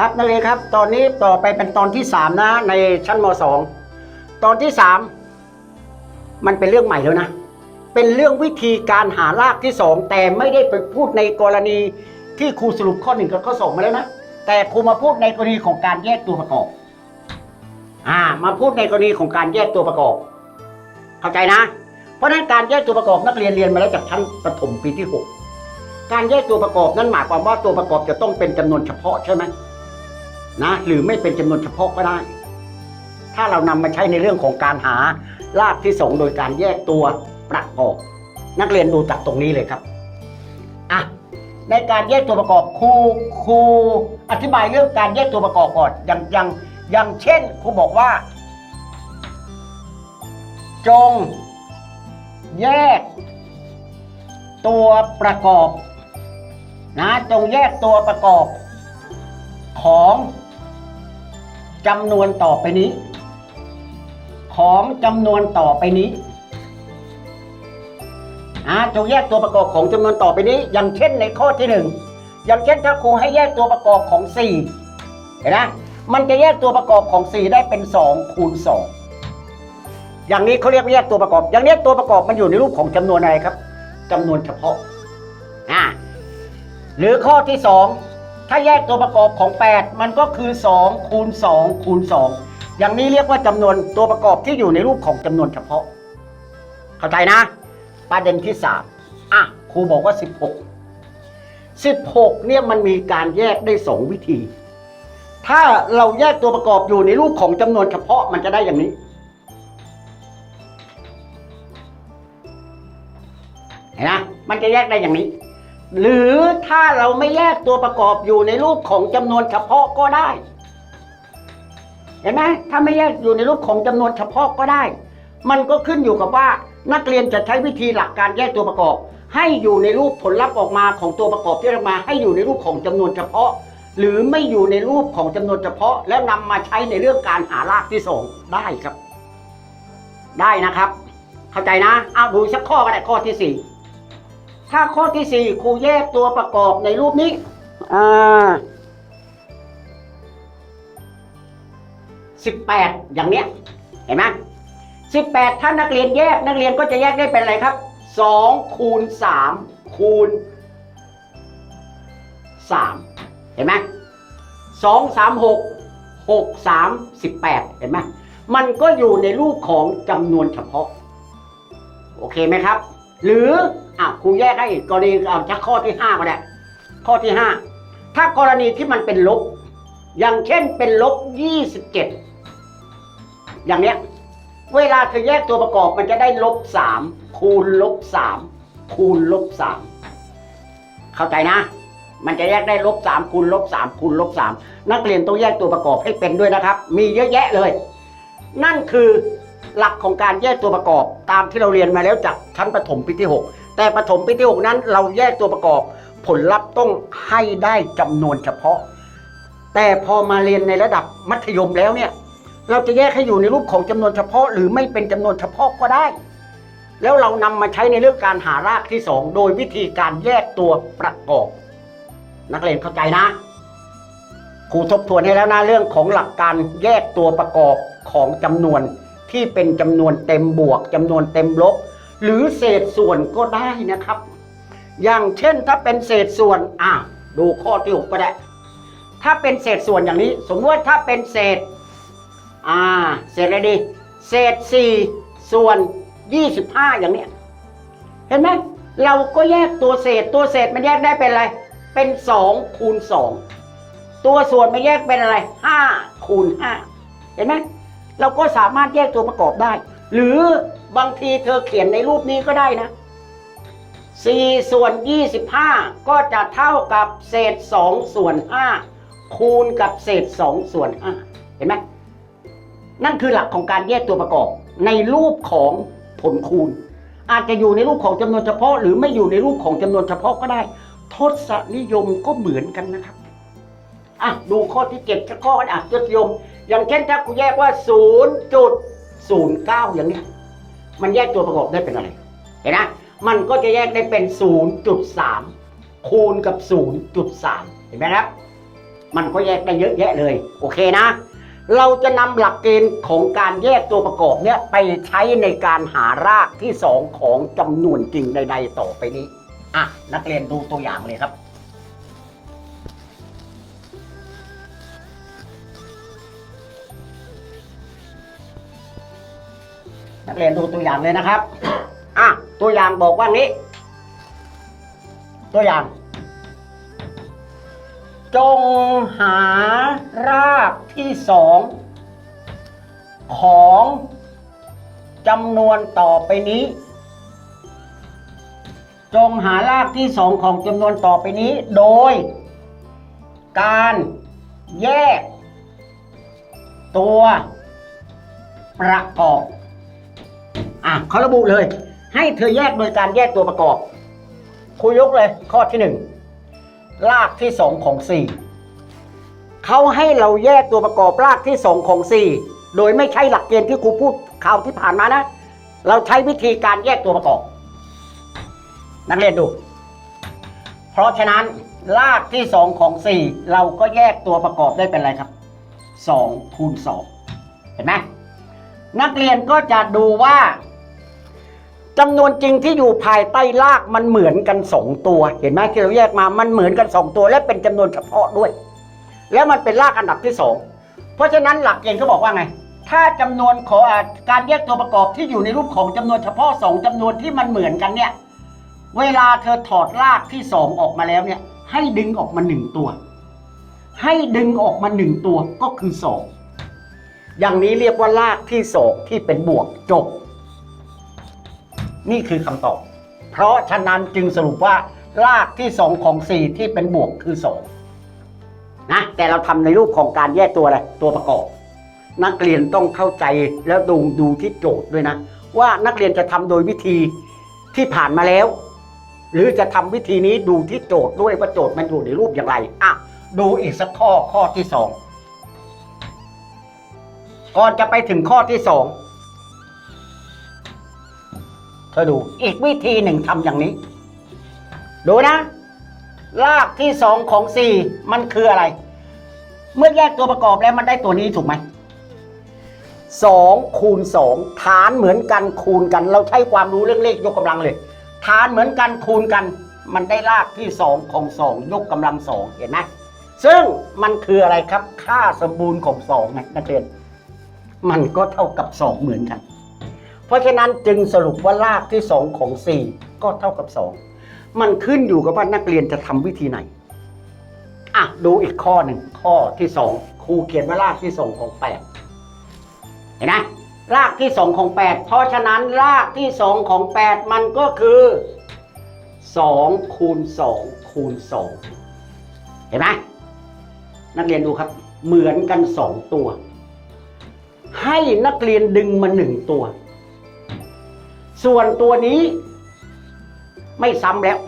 ครับนักเรียนครับ ตอนนี้ต่อไปเป็นตอนที่3นะในชั้นม .2 ตอนที่3มันเป็นเรื่องใหม่แล้วนะ เป็นเรื่องวิธีการหารากที่2แต่ไม่ได้ไปพูดในกรณีที่ครูสรุปข้อหนึ่งกับข้อสองมาแล้วนะ แต่ครูมาพูดในกรณีของการแยกตัวประกอบ อ่า มาพูดในกรณีของการแยกตัวประกอบ เข้าใจนะ เพราะนั้นการแยกตัวประกอบนักเรียนเรียนมาแล้วจากชั้นประถมปีที่6การแยกตัวประกอบนั้นหมายความว่าตัวประกอบจะต้องเป็นจำนวนเฉพาะใช่ไหม นะหรือไม่เป็นจำนวนเฉพาะก็ได้ ถ้าเรานำมาใช้ในเรื่องของการหารากที่สองโดยการแยกตัวประกอบ นักเรียนดูจากตรงนี้เลยครับอะในการแยกตัวประกอบครูครูอธิบายเรื่องการแยกตัวประกอบก่อนอย่างอย่างอย่างเช่นครูบอกว่า จง แยก ตัวประกอบ นะจงแยกตัวประกอบของ จำนวนต่อไปนี้ ของจำนวนต่อไปนี้อ่าจงแยกตัวประกอบของจำนวนต่อไปนี้ อย่างเช่นในข้อที่หนึ่งอย่างเช่นถ้าครูให้แยกตัวประกอบของสี่เห็นไหมมันจะแยกตัวประกอบของสี่ได้เป็นสองคูณสองอย่างนี้เขาเรียกแยกตัวประกอบ อย่างนี้ตัวประกอบมันอยู่ในรูปของจำนวนอะไรครับจำนวนเฉพาะอ่าหรือข้อที่สอง ถ้าแยกตัวประกอบของ 8 มันก็คือ 2 คูณ 2 คูณ 2 อย่างนี้เรียกว่าจำนวนตัวประกอบที่อยู่ในรูปของจำนวนเฉพาะ เข้าใจนะ ประเด็นที่ 3 อะครูบอกว่า 16 16 เนี่ยมันมีการแยกได้ 2 วิธี ถ้าเราแยกตัวประกอบอยู่ในรูปของจำนวนเฉพาะมันจะได้อย่างนี้ เห็นไหมมันจะแยกได้อย่างนี้ หรือถ้าเราไม่แยกตัวประกอบอยู่ในรูปของจำนวนเฉพาะก็ได้ เห็นไหมถ้าไม่แยกอยู่ในรูปของจำนวนเฉพาะก็ได้ มันก็ขึ้นอยู่กับว่านักเรียนจะใช้วิธีหลักการแยกตัวประกอบ ให้อยู่ในรูปผลลัพธ์ออกมาของตัวประกอบที่ออกมา ให้อยู่ในรูปของจำนวนเฉพาะ หรือไม่อยู่ในรูปของจำนวนเฉพาะ แล้วนำมาใช้ในเรื่องการหารากที่สองได้ครับ ได้นะครับ เข้าใจนะเอาดูสักข้อก็ได้ข้อที่สี่ ถ้าข้อที่สี่ครูแยกตัวประกอบในรูปนี้ อ่าสิบแปดอย่างเนี้ย เห็นไหมสิบแปดถ้านักเรียนแยกนักเรียนก็จะแยกได้เป็นอะไรครับสองคูณสามคูณสามเห็นไหมสองสามหกหกสามสิบแปดเห็นไหมมันก็อยู่ในรูปของจำนวนเฉพาะ โอเคไหมครับ หรือ อะครูแยกให้อีกกรณีเอาจากข้อที่ห้าก็ได้ข้อที่ห้าถ้ากรณีที่มันเป็นลบ อย่างเช่นเป็นลบยี่สิบเจ็ดอย่างเนี้ย เวลาเธอแยกตัวประกอบมันจะได้ลบสามคูณลบสามคูณลบสามเข้าใจนะ มันจะแยกได้ลบสามคูณลบสามคูณลบสามนักเรียนต้องแยกตัวประกอบให้เป็นด้วยนะครับ มีเยอะแยะเลย นั่นคือหลักของการแยกตัวประกอบตามที่เราเรียนมาแล้วจากชั้นประถมปีที่ 6 แต่ประถมปีที่ 6 นั้นเราแยกตัวประกอบ ผลลัพธ์ต้องให้ได้จำนวนเฉพาะ แต่พอมาเรียนในระดับมัธยมแล้วเนี่ย เราจะแยกให้อยู่ในรูปของจำนวนเฉพาะ หรือไม่เป็นจำนวนเฉพาะก็ได้ แล้วเรานำมาใช้ในเรื่องการหารากที่สองโดยวิธีการแยกตัวประกอบ นักเรียนเข้าใจนะครูทบทวนให้แล้วนะเรื่องของหลักการแยกตัวประกอบของจำนวนที่เป็นจำนวนเต็มบวกจำนวนเต็มลบ หรือเศษส่วนก็ได้นะครับ อย่างเช่นถ้าเป็นเศษส่วนอะดูข้อที่หกก็ได้ ถ้าเป็นเศษส่วนอย่างนี้ สมมติว่าถ้าเป็นเศษ อ่า เศษอะไรดี เศษสี่ส่วนยี่สิบห้าอย่างเนี้ยเห็นไหมเราก็แยกตัวเศษตัวเศษมันแยกได้เป็นอะไร เป็นสองคูณสองตัวส่วนมาแยกเป็นอะไรห้าคูณห้าเห็นไหมเราก็สามารถแยกตัวประกอบได้ หรือ บางทีเธอเขียนในรูปนี้ก็ได้นะสี่ส่วนยี่สิบห้าก็จะเท่ากับเศษสองส่วนห้าคูณกับเศษสองส่วนห้าเห็นไหมนั่นคือหลักของการแยกตัวประกอบ ในรูปของผลคูณ อาจจะอยู่ในรูปของจำนวนเฉพาะ หรือไม่อยู่ในรูปของจำนวนเฉพาะก็ได้ ทศนิยมก็เหมือนกันนะครับ อะ ดูข้อที่เจ็ดข้ออะทศนิยม อย่างเช่นถ้ากูแยกว่า 0.09 อย่างเนี้ย มันแยกตัวประกอบได้เป็นอะไร เห็นไหมมันก็จะแยกได้เป็น 0.3 คูณกับ 0.3 เห็นไหมครับ มันก็แยกได้เยอะแยะเลย โอเคนะ เราจะนำหลักเกณฑ์ของการแยกตัวประกอบเนี่ยไปใช้ในการหารากที่สองของจำนวนจริงใดๆต่อไปนี้ อะ นักเรียนดูตัวอย่างเลยครับ เรียนดูตัวอย่างเลยนะครับ อะ ตัวอย่างบอกว่างี้ ตัวอย่าง จงหารากที่สองของจำนวนต่อไปนี้ จงหารากที่สองของจำนวนต่อไปนี้ โดย การแยก ตัวประกอบ อะเขาระบุเลย ให้เธอแยกโดยการแยกตัวประกอบครูยกเลยข้อที่หนึ่งรากที่สองของสี่เขาให้เราแยกตัวประกอบรากที่สองของสี่โดยไม่ใช่หลักเกณฑ์ที่ครูพูดข่าวที่ผ่านมานะ เราใช้วิธีการแยกตัวประกอบ นักเรียนดู เพราะฉะนั้นรากที่สองของสี่เราก็แยกตัวประกอบได้เป็นอะไรครับสองคูณสองเห็นไหมนักเรียนก็จะดูว่า จำนวนจริงที่อยู่ภายใต้รากมันเหมือนกันสองตัว เห็นไหมที่เราแยกมามันเหมือนกันสองตัว และเป็นจำนวนเฉพาะด้วย แล้วมันเป็นรากอันดับที่สองเพราะฉะนั้นหลักเกณฑ์เขาบอกว่าไง ถ้าจำนวนของอ่าการแยกตัวประกอบที่อยู่ในรูปของจำนวนเฉพาะสองจำนวนที่มันเหมือนกันเนี่ยเวลาเธอถอดรากที่สองออกมาแล้วเนี่ย ให้ดึงออกมาหนึ่งตัว ให้ดึงออกมาหนึ่งตัวก็คือสองอย่างนี้เรียกว่าลากที่สองที่เป็นบวกจบ นี่คือคำตอบ เพราะฉะนั้นจึงสรุปว่าลากที่สองของสี่ที่เป็นบวกคือสองนะแต่เราทำในรูปของการแยกตัวอะไรตัวประกอบ นักเรียนต้องเข้าใจแล้วดูดูที่โจทย์ด้วยนะ ว่านักเรียนจะทำโดยวิธีที่ผ่านมาแล้ว หรือจะทำวิธีนี้ดูที่โจทย์ด้วยว่าโจทย์มันอยู่ในรูปอย่างไรอะดูอีกสักข้อข้อที่สองก่อนจะไปถึงข้อที่สอง เธอดู อีกวิธีหนึ่งทำอย่างนี้ ดูนะรากที่สองของสี่มันคืออะไร เมื่อแยกตัวประกอบแล้วมันได้ตัวนี้ถูกไหมสองคูณสองฐานเหมือนกันคูณกัน เราใช้ความรู้เรื่องเลขยกกำลังเลย ฐานเหมือนกันคูณกัน มันได้รากที่สองของสองยกกำลังสองเห็นไหมซึ่งมันคืออะไรครับ ค่าสมบูรณ์ของสองไงนักเรียน มันก็เท่ากับสองเหมือนกัน เพราะฉะนั้นจึงสรุปว่ารากที่สองของสี่ก็เท่ากับสองมันขึ้นอยู่กับว่านักเรียนจะทำวิธีไหน อะ ดูอีกข้อหนึ่งข้อที่สองครูเขียนว่ารากที่สองของแปดเห็นไหมรากที่สองของแปดเพราะฉะนั้นรากที่สองของแปดมันก็คือสองคูณสองคูณสองเห็นไหมนักเรียนดูครับ เหมือนกันสองตัว ให้นักเรียนดึงมาหนึ่งตัว ส่วนตัวนี้ไม่ซ้ำแล้ว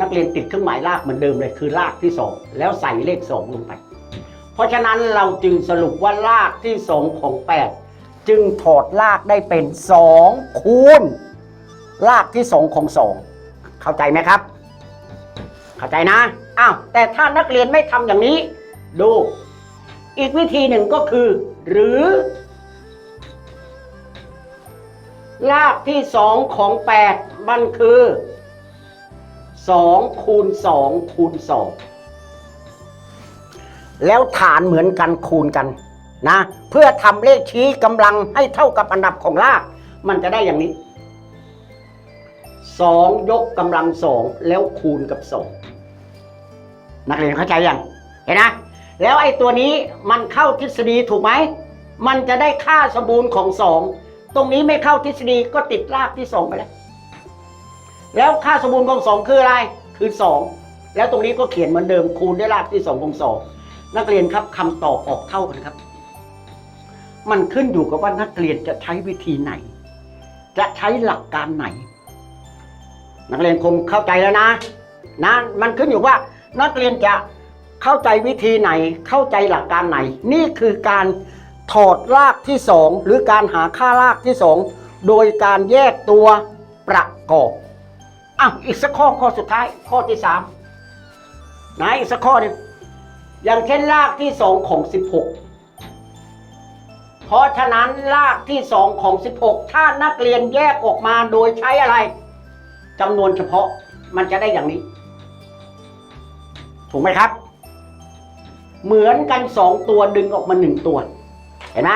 นักเรียนติดเครื่องหมายลากเหมือนเดิมเลยคือลากที่สองแล้วใส่เลขสองลงไป เพราะฉะนั้นเราจึงสรุปว่าลากที่สองของแปดจึงถอดลากได้เป็นสองคูณลากที่สองของสองเข้าใจไหมครับ เข้าใจนะอ้าวแต่ถ้านักเรียนไม่ทำอย่างนี้ ดู อีกวิธีหนึ่งก็คือ หรือ รากที่สองของแปดมันคือสองคูณสองคูณสองแล้วฐานเหมือนกันคูณกันนะ เพื่อทำเลขชี้กำลังให้เท่ากับอันดับของราก มันจะได้อย่างนี้สองยกกำลังสองแล้วคูณกับสองนักเรียนเข้าใจยังเห็นนะ แล้วไอ้ตัวนี้มันเข้าทฤษฎีถูกไหม มันจะได้ค่าสมบูรณ์ของสอง ตรงนี้ไม่เข้าทฤษฎีก็ติดรากที่สองไปแล้ว แล้วค่าสมบูรณ์ของสองคืออะไร คือสองแล้วตรงนี้ก็เขียนเหมือนเดิมคูณด้วยรากที่สองของสองนักเรียนครับคำตอบออกเท่ากันครับ มันขึ้นอยู่กับว่านักเรียนจะใช้วิธีไหน จะใช้หลักการไหน นักเรียนคงเข้าใจแล้วนะนะมันขึ้นอยู่ว่านักเรียนจะเข้าใจวิธีไหน เข้าใจหลักการไหน นี่คือการ ถอดรากที่สองหรือการหาค่ารากที่สองโดยการแยกตัวประกอบอะอีกสักข้อข้อสุดท้ายข้อที่สามไหนอีกสักข้อหนึงอย่างเช่นรากที่สองของสิบหกเพราะฉะนั้นรากที่สองของสิบหกถ้านักเรียนแยกออกมาโดยใช้อะไรจำนวนเฉพาะมันจะได้อย่างนี้ ถูกไหมครับ เหมือนกันสองตัวดึงออกมาหนึ่งตัว ห็นไหม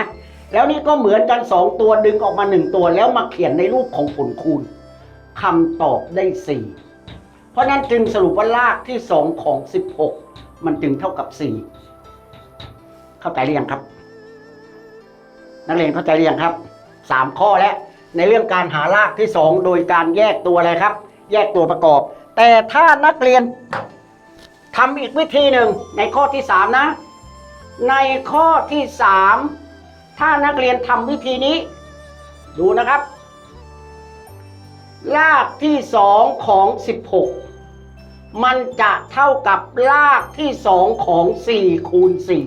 แล้วนี่ก็เหมือนกันสองตัวดึงออกมาหนึ่งตัว แล้วมาเขียนในรูปของผลคูณคำตอบได้สี่เพราะนั้นจึงสรุปว่ารากที่สองของสิบหกมันจึงเท่ากับสี่เข้าใจหรือยังครับ นักเรียนเข้าใจหรือยังครับสามข้อแล้วในเรื่องการหารากที่สองโดยการแยกตัวอะไรครับ แยกตัวประกอบ แต่ถ้านักเรียนทำอีกวิธีหนึ่งในข้อที่สามนะ ในข้อที่สาม ถ้านักเรียนทำวิธีนี้ ดูนะครับ รากที่สองของสิบหกมันจะเท่ากับรากที่สองของสี่คูณสี่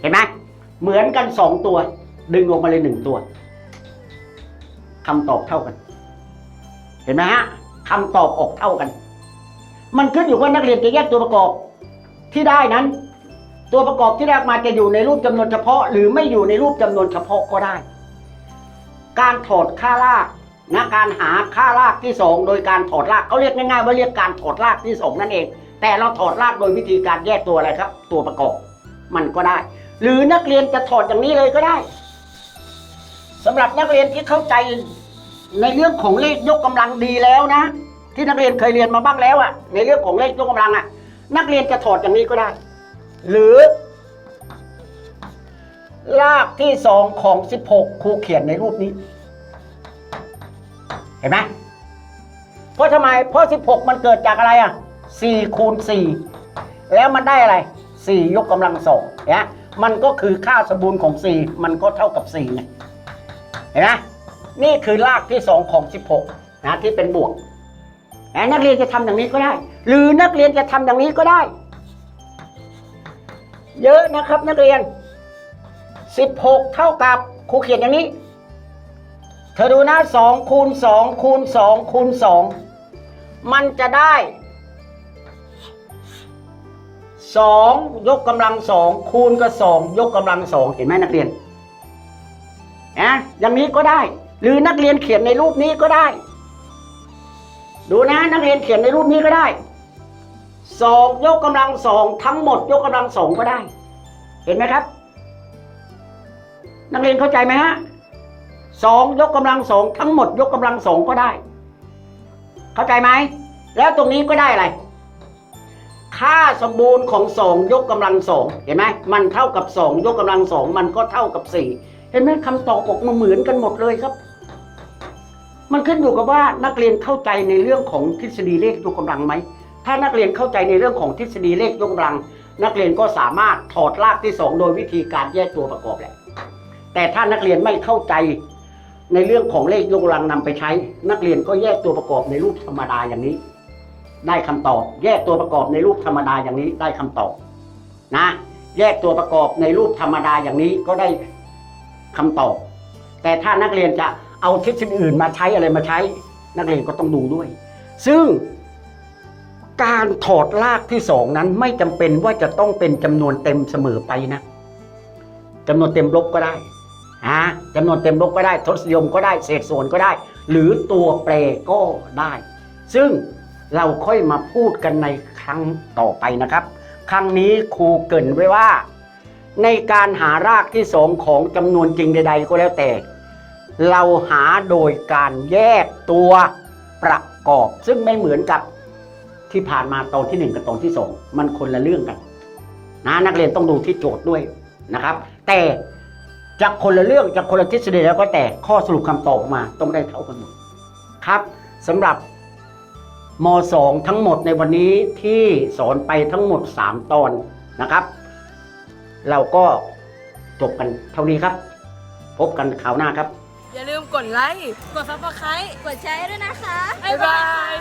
เห็นไหมเหมือนกันสองตัว ดึงออกมาเลยหนึ่งตัวคำตอบเท่ากัน เห็นไหมฮะคำตอบออกเท่ากัน มันขึ้นอยู่ว่านักเรียนจะแยกตัวประกอบที่ได้นั้น ตัวประกอบที่ได้ออกมาจะอยู่ในรูปจำนวนเฉพาะ หรือไม่อยู่ในรูปจำนวนเฉพาะก็ได้ การถอดค่ารากนะการหาค่ารากที่สองโดยการถอดรากเขาเรียกง่ายๆว่าเรียกการถอดรากที่สองนั่นเอง แต่เราถอดรากโดยวิธีการแยกตัวอะไรครับ ตัวประกอบมันก็ได้ หรือนักเรียนจะถอดอย่างนี้เลยก็ได้สำหรับนักเรียนที่เข้าใจในเรื่องของเลขยกกำลังดีแล้วนะ ที่นักเรียนเคยเรียนมาบ้างแล้วอะในเรื่องของเลขยกกำลังอะนักเรียนจะถอดอย่างนี้ก็ได้ หรือรากที่สองของสิบหกครูเขียนในรูปนี้ เห็นไหมเพราะทำไม เพราะสิบหกมันเกิดจากอะไรอะสี่คูณสี่แล้วมันได้อะไรสี่ยกกำลังสองเนี่ยมันก็คือค่าสมบูรณ์ของสี่มันก็เท่ากับสี่ไงเห็นไหมนี่คือรากที่สองของสิบหกนะที่เป็นบวกนักเรียนจะทำอย่างนี้ก็ได้ หรือนักเรียนจะทำอย่างนี้ก็ได้ เยอะนะครับ นักเรียนสิบหกเท่ากับครูเขียนอย่างนี้ เธอดูนะสองคูณสองคูณสองคูณสองมันจะได้สองยกกำลังสองคูณกับสองยกกำลังสองเห็นไหมนักเรียนนะอย่างนี้ก็ได้ หรือนักเรียนเขียนในรูปนี้ก็ได้ ดูนะนักเรียนเขียนในรูปนี้ก็ได้ สองยกกำลังสองทั้งหมดยกกำลังสองก็ได้ เห็นไหมครับ นักเรียนเข้าใจไหมฮะสองยกกำลังสองทั้งหมดยกกำลังสองก็ได้ เข้าใจไหมแล้วตรงนี้ก็ได้อะไร ค่าสมบูรณ์ของสองยกกำลังสองเห็นไหมมันเท่ากับสองยกกำลังสองมันก็เท่ากับสี่เห็นไหมคำตอบออกมาเหมือนกันหมดเลยครับ มันขึ้นอยู่กับว่านักเรียนเข้าใจในเรื่องของทฤษฎีเลขยกกำลังไหม ถ้านักเรียนเข้าใจในเรื่องของทฤษฎีเลขยกกำลัง นักเรียนก็สามารถถอดรากที่สองโดยวิธีการแยกตัวประกอบแหละแต่ถ้านักเรียนไม่เข้าใจในเรื่องของเลขยกกำลังนำไปใช้ นักเรียนก็แยกตัวประกอบในรูปธรรมดาอย่างนี้ ได้คำตอบ แยกตัวประกอบในรูปธรรมดาอย่างนี้ได้คำตอบนะ แยกตัวประกอบในรูปธรรมดาอย่างนี้ก็ได้คำตอบ แต่ถ้านักเรียนจะเอาทฤษฎีอื่นมาใช้อะไรมาใช้ นักเรียนก็ต้องดูด้วย ซึ่ง การถอดรากที่สองนั้นไม่จำเป็นว่าจะต้องเป็นจำนวนเต็มเสมอไปนะจำนวนเต็มลบก็ได้ฮะจำนวนเต็มลบก็ได้ ทศนิยมก็ได้ เศษส่วนก็ได้ หรือตัวแปรก็ได้ ซึ่งเราค่อยมาพูดกันในครั้งต่อไปนะครับ ครั้งนี้ครูเกินไว้ว่า ในการหารากที่สองของจำนวนจริงใด ๆ ก็แล้วแต่ เราหาโดยการแยกตัวประกอบ ซึ่งไม่เหมือนกับ ที่ผ่านมาตอนที่หนึ่งกับตอนที่สองมันคนละเรื่องกันนะนักเรียนต้องดูที่โจทย์ด้วยนะครับ แต่จะคนละเรื่องจะคนละทฤษฎีแล้วก็แต่ข้อสรุปคำตอบมาต้องได้เท่ากันหมดครับสำหรับม .2 ทั้งหมดในวันนี้ที่สอนไปทั้งหมด 3 ตอนนะครับ เราก็จบกันเท่านี้ครับ พบกันคราวหน้าครับ อย่าลืมกดไลค์ กดซับสไครต์กดแชร์ด้วยนะคะ บ๊ายบาย